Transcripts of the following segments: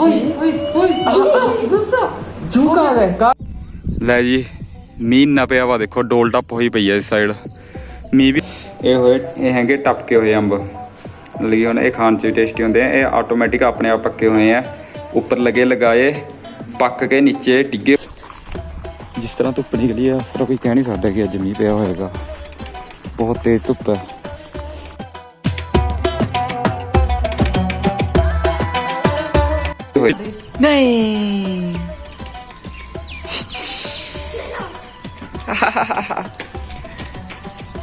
ਓਏ ਓਏ ਗੁੱਸਾ ਗੁੱਸਾ ਝੂਕਾ ਗਏ ਲੈ ਜੀ, ਮੀਂਹ ਨਾ ਪਿਆ ਵਾ ਦੇਖੋ, ਡੋਲ ਟੱਪ ਹੋਈ ਪਈ ਐ ਇਸ ਸਾਈਡ ਮੀਂਹ ਵੀ ਇਹ ਹੋਏ, ਇਹ ਹੈਗੇ ਟਪਕੇ ਹੋਏ ਅੰਬ। ਲਈ ਹੁਣ ਇਹ ਖਾਣ ਚ ਵੀ ਟੇਸਟੀ ਹੁੰਦੇ ਆ, ਇਹ ਆਟੋਮੈਟਿਕ ਆਪਣੇ ਆਪ ਪੱਕੇ ਹੋਏ ਆ। ਉੱਪਰ ਲਗੇ ਲਗਾਏ, ਪੱਕ ਕੇ ਨੀਚੇ ਡਿੱਗੇ ਜਿਸ ਤਰ੍ਹਾਂ ਧੁੱਪ ਨਿਕਲੀ ਆ ਉਸ ਤਰ੍ਹਾਂ ਕੋਈ ਕਹਿ ਨਹੀਂ ਸਕਦਾ ਕਿ ਅੱਜ ਮੀਂਹ ਪਿਆ ਹੋਏਗਾ। ਬਹੁਤ ਤੇਜ਼ ਧੁੱਪ ਹੈ ਹੋਏ ਨਹੀਂ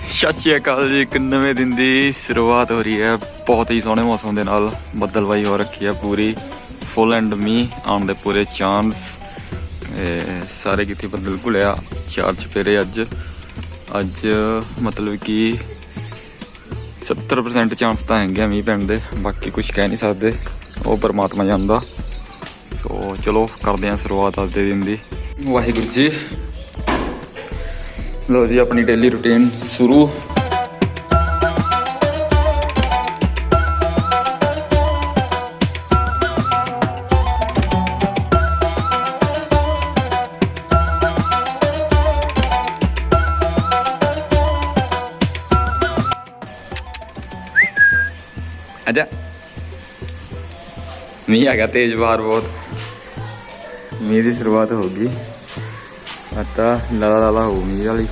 ਸਤਿ ਸ਼੍ਰੀ ਅਕਾਲ ਜੀ ਇੱਕ ਨਵੇਂ ਦਿਨ ਦੀ ਸ਼ੁਰੂਆਤ ਹੋ ਰਹੀ ਹੈ ਬਹੁਤ ਹੀ ਸੋਹਣੇ ਮੌਸਮ ਦੇ ਨਾਲ ਬੱਦਲਵਾਈ ਹੋ ਰੱਖੀ ਹੈ ਪੂਰੀ ਫੁੱਲ ਐਂਡ ਮੀ ਆਉਣ ਦੇ ਪੂਰੇ ਚਾਂਸ ਸਾਰੇ ਕਿਤੇ ਬੱਦਲ ਘੁਲਿਆ ਚਾਰ ਚਪੇਰੇ ਅੱਜ ਅੱਜ ਮਤਲਬ ਕਿ 70% ਚਾਂਸ ਤਾਂ ਹੈਗੇ ਆ ਮੀਂਹ ਪੈਣ ਦੇ ਬਾਕੀ ਕੁਝ ਕਹਿ ਨਹੀਂ ਸਕਦੇ ਉਹ ਪਰਮਾਤਮਾ ਜਾਣਦਾ ਚਲੋ, ਕਰਦੇ ਹਾਂ ਸ਼ੁਰੂਆਤ ਆਪਦੇ ਦਿਨ ਦੀ। ਵਾਹਿਗੁਰੂ ਜੀ। ਲੋ ਜੀ, ਆਪਣੀ ਡੇਲੀ ਰੁਟੀਨ ਸ਼ੁਰੂ। ਆਜਾ ਮੀਂਹ ਆ ਗਿਆ, ਤੇਜ਼ ਬਾਹਰ ਬਹੁਤ। ਮੀਂਹ ਦੀ ਸ਼ੁਰੂਆਤ ਹੋ ਗਈ। ਆਟਾ ਲਾਲਾ ਲਾਲਾ ਹੋ ਮੀਂਹ ਵਾਲੀ।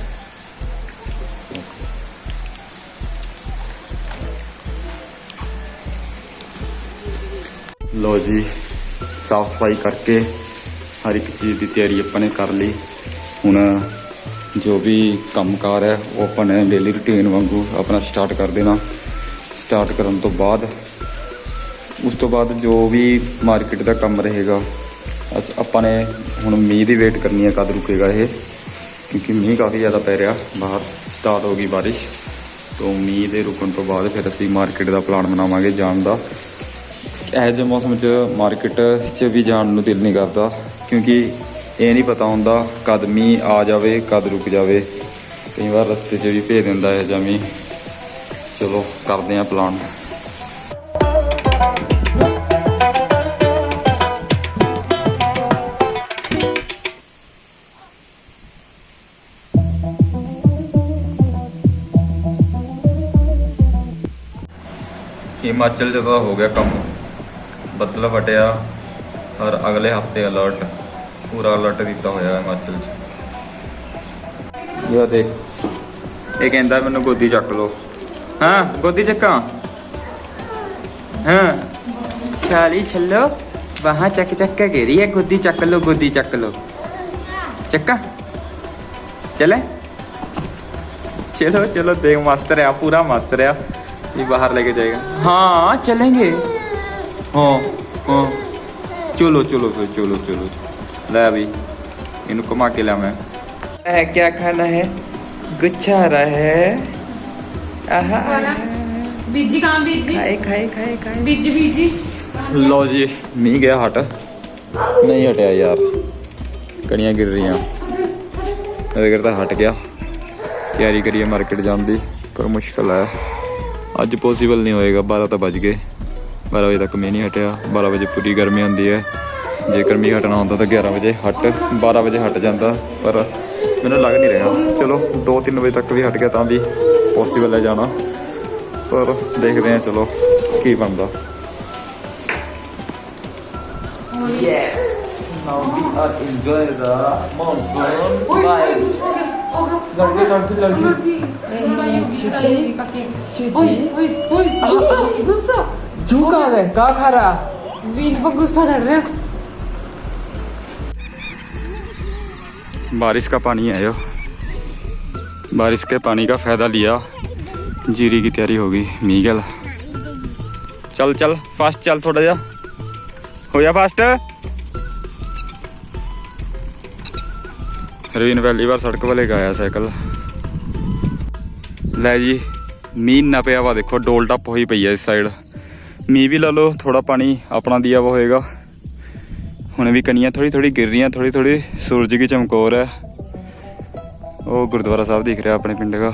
ਲੋ ਜੀ, ਸਾਫ਼ ਸਫ਼ਾਈ ਕਰਕੇ ਹਰ ਇੱਕ ਚੀਜ਼ ਦੀ ਤਿਆਰੀ ਆਪਾਂ ਨੇ ਕਰ ਲਈ। ਹੁਣ ਜੋ ਵੀ ਕੰਮ ਕੰਮਕਾਰ ਹੈ, ਉਹ ਆਪਾਂ ਨੇ ਡੇਲੀ ਰੁਟੀਨ ਵਾਂਗੂ ਆਪਣਾ ਸਟਾਰਟ ਕਰ ਦੇਣਾ। ਸਟਾਰਟ ਕਰਨ ਤੋਂ ਬਾਅਦ, ਉਸ ਤੋਂ ਬਾਅਦ ਜੋ ਵੀ ਮਾਰਕੀਟ ਦਾ ਕੰਮ ਰਹੇਗਾ ਅਸ, ਆਪਾਂ ਨੇ ਹੁਣ ਮੀਂਹ ਦੀ ਵੇਟ ਕਰਨੀ ਹੈ ਕਦ ਰੁਕੇਗਾ ਇਹ, ਕਿਉਂਕਿ ਮੀਂਹ ਕਾਫੀ ਜ਼ਿਆਦਾ ਪੈ ਰਿਹਾ, ਬਾਹਰ ਸਟਾਰਟ ਹੋ ਗਈ ਬਾਰਿਸ਼, ਤੋਂ ਮੀਂਹ ਦੇ ਰੁਕਣ ਤੋਂ ਬਾਅਦ ਫਿਰ ਅਸੀਂ ਮਾਰਕੀਟ ਦਾ ਪਲਾਨ ਬਣਾਵਾਂਗੇ ਜਾਣ ਦਾ। ਇਹੋ ਜਿਹੇ ਮੌਸਮ 'ਚ ਮਾਰਕੀਟ 'ਚ ਵੀ ਜਾਣ ਨੂੰ ਦਿਲ ਨਹੀਂ ਕਰਦਾ, ਕਿਉਂਕਿ ਇਹ ਨਹੀਂ ਪਤਾ ਹੁੰਦਾ ਕਦ ਮੀਂਹ ਆ ਜਾਵੇ, ਕਦ ਰੁਕ ਜਾਵੇ। ਕਈ ਵਾਰ ਰਸਤੇ 'ਚ ਵੀ ਭੇਜ ਦਿੰਦਾ ਹੈ ਜਾਂ ਮੀਂਹ। ਚਲੋ, ਕਰਦੇ ਹਾਂ ਪਲਾਨ ਹਿਮਾਚਲ ਜਦੋਂ ਹੋ ਗਿਆ ਕੰਮ। ਬੱਦਲ ਵਟਿਆ ਔਰ ਅਗਲੇ ਹਫ਼ਤੇ ਅਲਰਟ ਪੂਰਾ ਅਲਰਟ ਦਿੱਤਾ ਹੋਇਆ ਹਿਮਾਚਲ 'ਚ। ਯਾ ਦੇਖ। ਇਹ ਕਹਿੰਦਾ ਮੈਨੂੰ ਗੋਦੀ ਚੱਕ ਲੋ ਹਾਂ ਗੋਦੀ ਚੱਕਾਂ? ਹਾਂ। ਸਾਲੀ ਛੱਲੋ ਬਾਹਾਂ ਚੱਕ ਚੱਕ ਕੇ ਗੇਰੀ ਹੈ ਗੋਦੀ ਚੱਕ ਲੋ ਗੋਦੀ ਚੱਕ ਲੋ ਚੱਕਾ? ਚਲੇ? ਚਲੋ ਚਲੋ ਦੇਖ ਮਸਤ ਆ ਪੂਰਾ ਮਸਤ ਆ ये बाहर लेके जाएगा हाँ चलेंगे हाँ हाँ चलो चलो फिर चलो चलो चलो ले अभी इनको घुमा के ला मैं है क्या खाना है गुच्छा आ रहा है आहा ਬੀਜੀ ਕਾਂ ਬੀਜੀ खाए खाए खाए खाए ਬੀਜੀ ਬੀਜੀ ਲੋ ਜੀ ਮੀਂਹ ਗਿਆ ਹਟ ਨਹੀਂ ਹਟਿਆ ਯਾਰ ਕਣੀਆਂ ਗਿਰ ਰਹੀਆਂ ਇਹਦੇ ਕਰਤਾ ਹਟ ਗਿਆ ਤਿਆਰੀ ਕਰੀਏ ਮਾਰਕੀਟ ਜਾਣ ਦੀ ਪਰ ਮੁਸ਼ਕਲ ਹੈ ਅੱਜ ਪੋਸੀਬਲ ਨਹੀਂ ਹੋਏਗਾ 12 ਤਾਂ ਵੱਜ ਗਏ 12 ਵਜੇ ਤੱਕ ਮੀਂਹ ਨਹੀਂ ਹਟਿਆ 12 ਵਜੇ ਪੂਰੀ ਗਰਮੀ ਹੁੰਦੀ ਹੈ ਜੇਕਰ ਮੀਂਹ ਹਟਣਾ ਹੁੰਦਾ ਤਾਂ 11 ਵਜੇ ਹਟ 12 ਵਜੇ ਹਟ ਜਾਂਦਾ ਪਰ ਮੈਨੂੰ ਲੱਗ ਨਹੀਂ ਰਿਹਾ ਚਲੋ 2-3 ਵਜੇ ਤੱਕ ਵੀ ਹਟ ਗਿਆ ਤਾਂ ਵੀ ਪੋਸੀਬਲ ਹੈ ਜਾਣਾ ਪਰ ਦੇਖਦੇ ਹਾਂ ਚਲੋ ਕੀ ਬਣਦਾ Now we are enjoying the monsoon vibes. ਲੜਕੇ लड़के लड़की। लड़की। गुस्सा गुस्सा। जू कहाँ गए? कहाँ खा रहा? वीर पर गुस्सा चढ़ रहे बारिश का पानी है यो बारिश के पानी का फ़ायदा लिया। जीरी की तैयारी होगी मीगल। चल चल फास्ट चल थोड़ा जा। हो जा फास्ट ਰਵੀਨ ਵੈਲੀ ਵਾਰ ਸੜਕ ਵਾਲੇ ਗਾਇਆ ਸਾਈਕਲ। ਲੈ ਜੀ, ਮੀਂਹ ਨਾ ਪਿਆ ਵਾ ਦੇਖੋ, ਡੋਲ ਟੱਪ ਹੋਈ ਪਈ ਹੈ ਇਸ ਸਾਈਡ ਮੀਂਹ ਵੀ ਲਾ ਲਓ ਥੋੜਾ ਪਾਣੀ ਆਪਣਾ ਦੀਆ ਵਾ ਹੋਏਗਾ। ਹੁਣ ਵੀ ਕਣੀਆਂ ਥੋੜੀ ਥੋੜੀ ਗਿਰ ਰਹੀਆਂ ਥੋੜੀ ਥੋੜੀ ਸੂਰਜ ਦੀ ਚਮਕੌਰ ਹੈ। ਉਹ ਗੁਰਦੁਆਰਾ ਸਾਹਿਬ ਦਿਖ ਰਿਹਾ ਆਪਣੇ ਪਿੰਡ ਦਾ।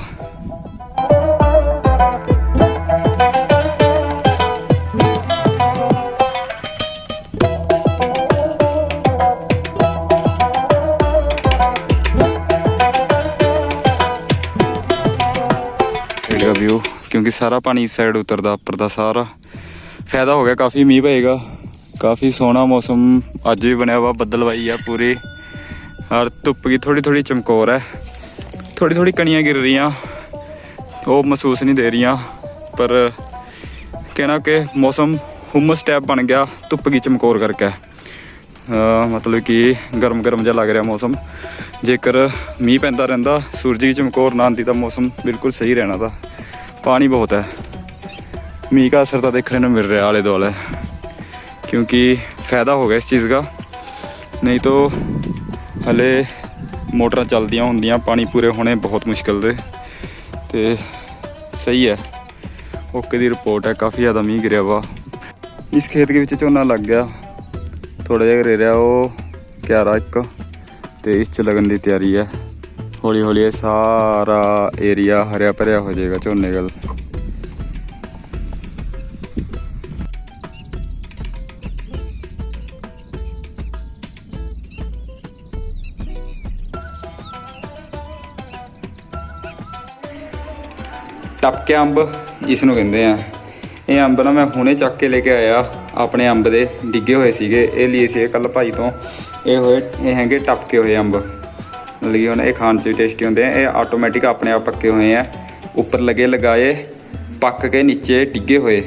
ਸਾਰਾ ਪਾਣੀ ਇਸ ਸਾਈਡ ਉਤਰਦਾ, ਉੱਪਰ ਦਾ ਸਾਰਾ। ਫਾਇਦਾ ਹੋ ਗਿਆ, ਕਾਫੀ ਮੀਂਹ ਪਏਗਾ। ਕਾਫੀ ਸੋਹਣਾ ਮੌਸਮ ਅੱਜ ਵੀ ਬਣਿਆ ਵਾ ਬੱਦਲਵਾਈ ਆ ਪੂਰੀ। ਔਰ ਧੁੱਪ ਕੀ ਥੋੜੀ ਥੋੜੀ ਚਮਕੌਰ ਹੈ ਥੋੜੀ ਥੋੜੀ ਕਣੀਆਂ ਗਿਰ ਰਹੀਆਂ। ਉਹ ਮਹਿਸੂਸ ਨਹੀਂ ਦੇ ਰਹੀਆਂ। ਪਰ ਕਹਿਣਾ ਕਿ ਮੌਸਮ ਹੁਮਸ ਟੈਪ ਬਣ ਗਿਆ, ਧੁੱਪ ਕੀ ਚਮਕੌਰ ਕਰਕੇ। ਮਤਲਬ ਕਿ ਗਰਮ ਗਰਮ ਜਿਹਾ ਲੱਗ ਰਿਹਾ ਮੌਸਮ। ਜੇਕਰ ਮੀਂਹ ਪੈਂਦਾ ਰਹਿੰਦਾ, ਸੂਰਜ ਦੀ ਚਮਕੌਰ ਨਾ ਆਉਂਦੀ ਤਾਂ ਮੌਸਮ ਬਿਲਕੁਲ ਸਹੀ ਰਹਿਣਾ ਤਾਂ ਪਾਣੀ ਬਹੁਤ ਹੈ। ਮੀਂਹ ਦਾ ਅਸਰ ਤਾਂ ਦੇਖਣ ਨੂੰ ਮਿਲ ਰਿਹਾ ਆਲੇ ਦੁਆਲੇ। ਕਿਉਂਕਿ ਫਾਇਦਾ ਹੋ ਗਿਆ ਇਸ ਚੀਜ਼ ਦਾ। ਨਹੀਂ ਤਾਂ ਹਲੇ ਮੋਟਰਾਂ ਚੱਲਦੀਆਂ ਹੁੰਦੀਆਂ, ਪਾਣੀ ਪੂਰੇ ਹੋਣੇ ਬਹੁਤ ਮੁਸ਼ਕਿਲ ਦੇ। ਤੇ ਸਹੀ ਹੈ। ਓਕੇ ਦੀ ਰਿਪੋਰਟ ਹੈ, ਕਾਫੀ ਜ਼ਿਆਦਾ ਮੀਂਹ ਗਿਰਿਆ ਵਾ। ਇਸ ਖੇਤ ਦੇ ਵਿੱਚ ਝੋਨਾ ਲੱਗ ਗਿਆ। ਥੋੜਾ ਜਿਹਾ ਰਹਿ ਰਿਹਾ ਉਹ ਕਿਆਰਾ ਇੱਕ। ਤੇ ਇਸ ਚ ਲੱਗਣ ਦੀ ਤਿਆਰੀ ਹੈ। ਹੌਲੀ ਹੌਲੀ ਇਹ ਸਾਰਾ ਏਰੀਆ ਹਰਿਆ ਭਰਿਆ ਹੋ ਜਾਏਗਾ ਝੋਨੇ ਵੱਲ। ਟਪਕੇ ਅੰਬ ਇਸ ਨੂੰ ਕਹਿੰਦੇ ਆ। ਇਹ ਅੰਬ ਨਾ ਮੈਂ ਹੁਣੇ ਚੱਕ ਕੇ ਲੈ ਕੇ ਆਇਆ, ਆਪਣੇ ਅੰਬ ਦੇ ਡਿੱਗੇ ਹੋਏ ਸੀਗੇ। ਇਹ ਲਈ ਸੀ ਕੱਲ ਭਾਈ ਤੋਂ ਇਹ ਹੋਏ, ਇਹ ਹੈਗੇ ਟਪਕੇ ਹੋਏ ਅੰਬ। ਮਤਲਬ ਕਿ ਹੁਣ ਇਹ ਖਾਣ 'ਚ ਵੀ ਟੇਸਟੀ ਹੁੰਦੇ ਆ। ਇਹ ਆਟੋਮੈਟਿਕ ਆਪਣੇ ਆਪ ਪੱਕੇ ਹੋਏ ਆ। ਉੱਪਰ ਲੱਗੇ ਲਗਾਏ, ਪੱਕ ਕੇ ਨੀਚੇ ਡਿੱਗੇ ਹੋਏ।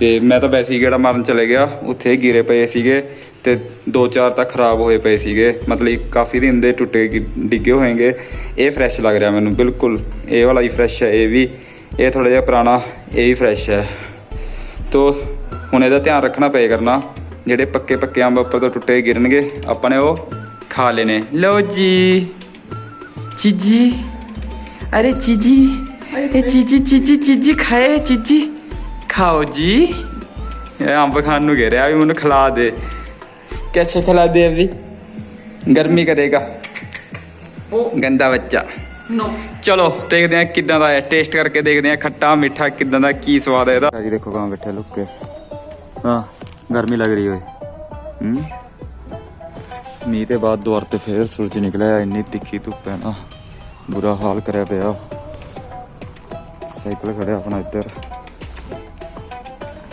ਤੇ ਮੈਂ ਤਾਂ ਵੈਸੇ ਹੀ ਗੇੜਾ ਮਾਰਨ ਚਲੇ ਗਿਆ। ਉੱਥੇ ਗਿਰੇ ਪਏ ਸੀਗੇ ਤੇ ਦੋ ਚਾਰ ਤਾਂ ਖਰਾਬ ਹੋਏ ਪਏ ਸੀਗੇ। ਮਤਲਬ ਕਾਫੀ ਦਿਨ ਦੇ ਟੁੱਟੇ ਗਿ- ਡਿੱਗੇ ਹੋਏਗੇ। ਇਹ ਫਰੈਸ਼ ਲੱਗ ਰਿਹਾ ਮੈਨੂੰ, ਬਿਲਕੁਲ। ਇਹ ਵਾਲਾ ਹੀ ਫਰੈਸ਼ ਹੈ, ਇਹ ਵੀ। ਇਹ ਥੋੜਾ ਜਿਹਾ ਪੁਰਾਣਾ, ਇਹ ਵੀ ਫਰੈਸ਼ ਹੈ। ਤੋ ਹੁਣ ਇਹਦਾ ਧਿਆਨ ਰੱਖਣਾ ਪਏ ਕਰਨਾ। ਜਿਹੜੇ ਪੱਕੇ ਪੱਕੇ ਅੰਬ ਉੱਪਰ ਤੋਂ ਟੁੱਟੇ ਗਿਰਨਗੇ, ਆਪਾਂ ਨੇ ਉਹ ਖਾ ਲੈਣੇ ਲਓ ਜੀ ਚੀਜੀ ਅਰੇ ਚੀਜੀ ਇਹ ਚੀਜੀ ਚੀਜੀ ਚੀਜੀ ਖਾਏ ਚੀਜੀ ਖਾਓ ਜੀ ਇਹ ਅੰਬ ਖਾਣ ਨੂੰ ਘੇਰਿਆ ਵੀ ਮੈਨੂੰ ਖਿਲਾ ਦੇ कैसे खिला दे अभी गर्मी करेगा गंदा बच्चा ਨੋ ਚਲੋ ਦੇਖਦੇ ਆ ਕਿਦਾਂ ਦਾ ਹੈ ਟੇਸਟ ਕਰਕੇ ਦੇਖਦੇ ਆ ਖੱਟਾ ਮਿੱਠਾ ਕਿਦਾਂ ਦਾ ਕੀ ਸਵਾਦ ਹੈ ਇਹਦਾ ਜੀ ਦੇਖੋ ਕਹਾਂ ਬੈਠੇ ਲੁੱਕ ਕੇ ਹਾਂ ਗਰਮੀ ਲੱਗ ਰਹੀ ਹੋਏ ਹੂੰ ਮੀਂਹ ਤੇ ਬਾਅਦ ਦੁਆਰ ਤੇ ਫੇਰ ਸੂਰਜ ਨਿਕਲਿਆ, ਇੰਨੀ ਤਿੱਖੀ ਧੁੱਪ ਹੈ ਨਾ, ਬੁਰਾ ਹਾਲ ਕਰਿਆ ਪਿਆ। ਸਾਈਕਲ ਖੜਿਆ ਆਪਣਾ ਇੱਧਰ।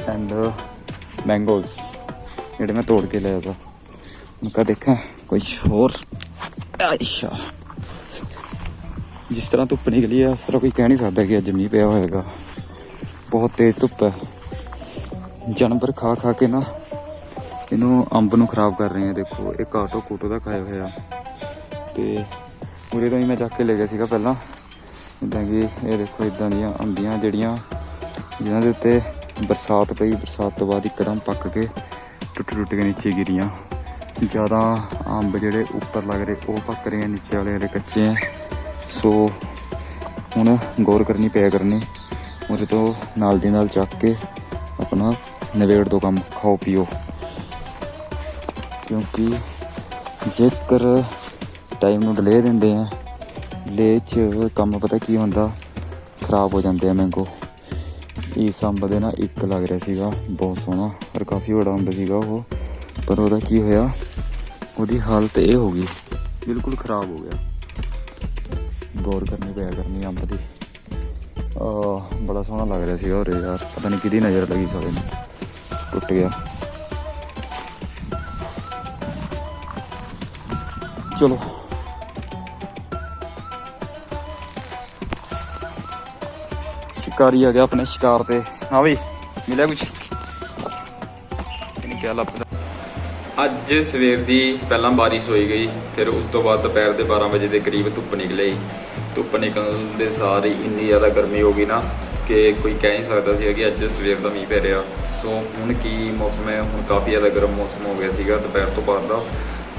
ਐਂਡ ਮੈਂਗੋਜ਼ ਜਿਹੜੇ ਮੈਂ ਤੋੜ ਕੇ ਲਿਆ ਤਾ। ਉਨਕਾ ਦੇਖਾਂ ਕੁਝ ਹੋਰ ਆਇਸ਼ਾ ਜਿਸ ਤਰ੍ਹਾਂ ਧੁੱਪ ਨਿਕਲੀ ਹੈ ਉਸ ਤਰ੍ਹਾਂ ਕੋਈ ਕਹਿ ਨਹੀਂ ਸਕਦਾ ਕਿ ਅੱਜ ਮੀਂਹ ਪਿਆ ਹੋਵੇਗਾ ਬਹੁਤ ਤੇਜ਼ ਧੁੱਪ ਹੈ। ਜਾਨਵਰ ਖਾ ਖਾ ਕੇ ਨਾ ਇਹਨੂੰ ਅੰਬ ਨੂੰ ਖਰਾਬ ਕਰ ਰਹੇ ਆ ਦੇਖੋ ਇਹ ਕਾਟੋ ਕੂਟੋ ਦਾ ਖਾਇਆ ਹੋਇਆ ਤੇ ਉਰੇ ਤੋਂ ਹੀ ਮੈਂ ਚੱਕ ਕੇ ਲੈ ਗਿਆ ਸੀਗਾ ਪਹਿਲਾਂ। ਇਦਾਂ ਕਿ ਇਹ ਦੇਖੋ ਇਦਾਂ ਦੀਆਂ ਅੰਬੀਆਂ ਜਿਹੜੀਆਂ, ਜਿਨ੍ਹਾਂ ਦੇ ਉੱਤੇ ਬਰਸਾਤ ਪਈ, ਬਰਸਾਤ ਤੋਂ ਬਾਅਦ ਇੱਕਦਮ ਪੱਕ ਕੇ ਟੁੱਟ ਟੁੱਟ ਕੇ ਨੀਚੇ ਗਿਰੀਆਂ। ਜ਼ਿਆਦਾ ਅੰਬ ਜਿਹੜੇ ਉੱਪਰ ਲੱਗ ਰਹੇ, ਉਹ ਪੱਕ ਰਹੇ ਆ, ਨੀਚੇ ਵਾਲੇ ਜਿਹੜੇ ਕੱਚੇ ਆ। ਸੋ ਹੁਣ ਗੌਰ ਕਰਨੀ ਪਿਆ ਕਰਨੀ, ਉਹਦੇ ਤੋਂ ਨਾਲ ਦੀ ਨਾਲ ਚੱਕ ਕੇ ਆਪਣਾ ਨਵੇੜ ਦੋ ਕੰਮ, ਖਾਓ ਪੀਓ। ਕਿਉਂਕਿ ਜੇਕਰ ਟਾਈਮ ਨੂੰ ਡਿਲੇ ਦਿੰਦੇ ਆ ਡਿਲੇ 'ਚ ਕੰਮ ਪਤਾ ਕੀ ਹੁੰਦਾ? ਖਰਾਬ ਹੋ ਜਾਂਦੇ ਆ ਮੈਂਗੋ ਇਸ ਅੰਬ ਦੇ ਨਾਲ ਇੱਕ ਲੱਗ ਰਿਹਾ ਸੀਗਾ, ਬਹੁਤ ਸੋਹਣਾ ਔਰ ਕਾਫੀ ਵੱਡਾ ਅੰਬ ਸੀਗਾ ਉਹ। ਪਰ ਉਹਦਾ ਕੀ ਹੋਇਆ? ਉਹਦੀ ਹਾਲਤ ਇਹ ਹੋ ਗਈ, ਬਿਲਕੁਲ ਖਰਾਬ ਹੋ ਗਿਆ। ਗੌਰ ਕਰਨੀ ਪਿਆ ਕਰਨੀ ਅੰਬ ਦੀ। ਆ ਬੜਾ ਸੋਹਣਾ ਲੱਗ ਰਿਹਾ ਸੀਗਾ ਉਰੇ ਯਾਰ ਪਤਾ ਨਹੀਂ ਕਿਹਦੀ ਨਜ਼ਰ ਲੱਗੀ ਸਾਲੇ ਨੂੰ। ਟੁੱਟ ਗਿਆ। ਚਲੋ। ਸ਼ਿਕਾਰੀ ਆ ਗਿਆ ਆਪਣੇ ਸ਼ਿਕਾਰ ਤੇ। ਹਾਂ ਬਈ, ਮਿਲਿਆ ਕੁਛ? ਇਹਨੂੰ ਕਿਆ ਲੱਭਦਾ ਅੱਜ ਸਵੇਰ ਦੀ ਪਹਿਲਾਂ ਬਾਰਿਸ਼ ਹੋਈ ਗਈ, ਫਿਰ ਉਸ ਤੋਂ ਬਾਅਦ ਦੁਪਹਿਰ ਦੇ 12 ਵਜੇ ਦੇ ਕਰੀਬ ਧੁੱਪ ਨਿਕਲੀ। ਧੁੱਪ ਨਿਕਲਣ ਦੇ ਸਾਰੇ ਇੰਨੀ ਜ਼ਿਆਦਾ ਗਰਮੀ ਹੋ ਗਈ ਨਾ ਕਿ ਕੋਈ ਕਹਿ ਨਹੀਂ ਸਕਦਾ ਸੀ ਕਿ ਅੱਜ ਸਵੇਰ ਦਾ ਮੀਂਹ ਪੈ ਰਿਹਾ। ਸੋ ਹੁਣ ਕੀ ਮੌਸਮ ਹੈ? ਹੁਣ ਕਾਫੀ ਜ਼ਿਆਦਾ ਗਰਮ ਮੌਸਮ ਹੋ ਗਿਆ ਸੀਗਾ ਦੁਪਹਿਰ ਤੋਂ ਬਾਅਦ ਦਾ।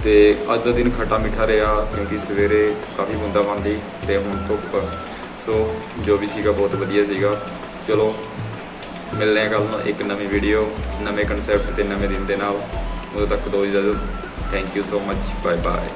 ਤੇ ਅੱਜ ਦਾ ਦਿਨ ਖੱਟਾ ਮਿੱਠਾ ਰਿਹਾ, ਕਿਉਂਕਿ ਸਵੇਰੇ ਕਾਫੀ ਬੂੰਦਾਬਾਂਦੀ ਤੇ ਹੁਣ ਧੁੱਪ। ਸੋ ਜੋ ਵੀ ਸੀਗਾ ਬਹੁਤ ਵਧੀਆ ਸੀਗਾ। ਚਲੋ, ਮਿਲਦੇ ਹਾਂ ਕੱਲ ਨੂੰ ਇੱਕ ਨਵੀਂ ਵੀਡੀਓ ਨਵੇਂ ਕਨਸੈਪਟ ਤੇ ਨਵੇਂ ਦਿਨ ਦੇ ਨਾਲ। ਉਦੋਂ ਤੱਕ ਦੋ ਇਜਾਜ਼ਤ। Thank you so much bye bye